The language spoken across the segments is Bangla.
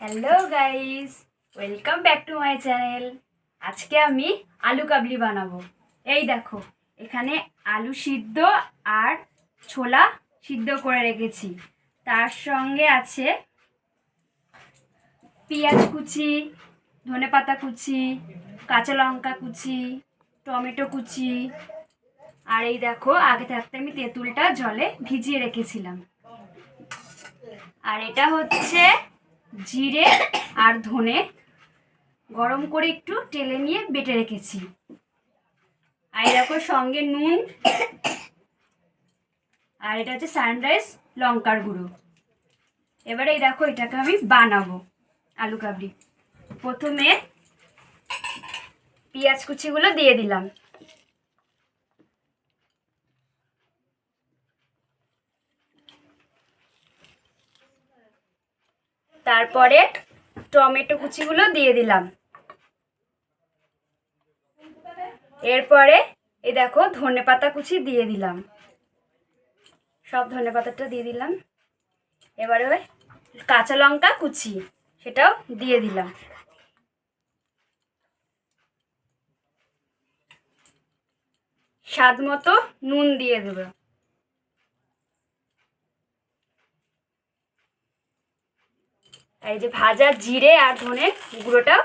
Hello guys welcome back to my channel আজকে আমি আলু কাবলি বানাবো। এই দেখো, এখানে আলু সিদ্ধ আর ছোলা সিদ্ধ করে রেখেছি। তার সঙ্গে আছে পেঁয়াজ কুচি, ধনেপাতা কুচি, কাঁচা লঙ্কা কুচি, টমেটো কুচি। আর এই দেখো, আগে থাকতে আমি তেঁতুলটা জলে ভিজিয়ে রেখেছিলাম। আর এটা হচ্ছে জিরে আর ধনে গরম করে একটু টেলে নিয়ে বেটে রেখেছি। আর দেখো সঙ্গে নুন আর এটা হচ্ছে সানরাইজ লঙ্কার গুঁড়ো। এবারে এই দেখো এটাকে আমি বানাবো আলু কাবলি। প্রথমে পেঁয়াজ কুচিগুলো দিয়ে দিলাম। তারপরে টমেটো কুচিগুলো দিয়ে দিলাম। এরপরে এই দেখো ধনে পাতা কুচি দিয়ে দিলাম। সব ধনে পাতাটা দিয়ে দিলাম। এবারে কাঁচা লঙ্কা কুচি সেটাও দিয়ে দিলাম। স্বাদ মতো নুন দিয়ে দেবো। এই যে ভাজা জিরে আর ধনে গুঁড়োটা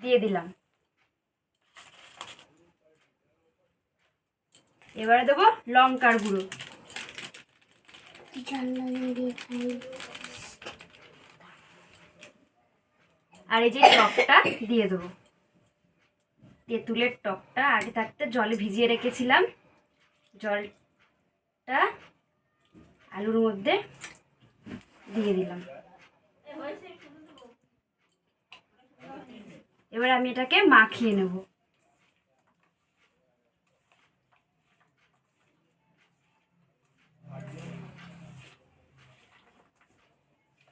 দিয়ে দিলাম। এবারে দেবো লঙ্কার গুঁড়ো। আর এই যে টকটা দিয়ে দেবো। তেঁতুলের টকটা আগে থাকতে জলে ভিজিয়ে রেখেছিলাম। জলটা আলুর মধ্যে দিয়ে দিলাম। এবার আমি এটাকে মাখিয়ে নেব।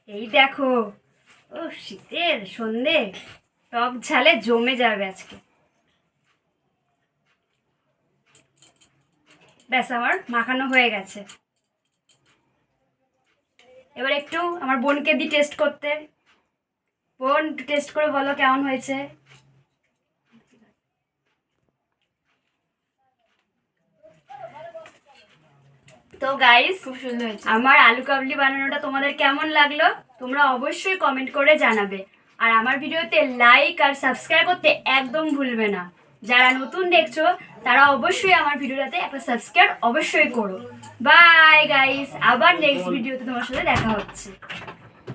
এই দেখো, ও শীতের সন্ধে, টক ঝালে জমে যাবে আজকে। ব্যাস, আমার মাখানো হয়ে গেছে। এবার একটু আমার বোনকে দিই টেস্ট করতে। বোন টেস্ট করে বলো কেমন হয়েছে? তো গাইস খুব সুন্দর হয়েছে। আমার আলু কাবলি বানানোটা তোমাদের কেমন লাগল? তোমরা অবশ্যই কমেন্ট করে জানাবে। আর আমার ভিডিওতে লাইক আর সাবস্ক্রাইব করতে একদম ভুলবে না। যারা নতুন দেখছ তারা অবশ্যই আমার ভিডিওটাতে একটা সাবস্ক্রাইব অবশ্যই করো। বাই গাইস আবার নেক্সট ভিডিওতে তোমার সাথে দেখা হচ্ছে।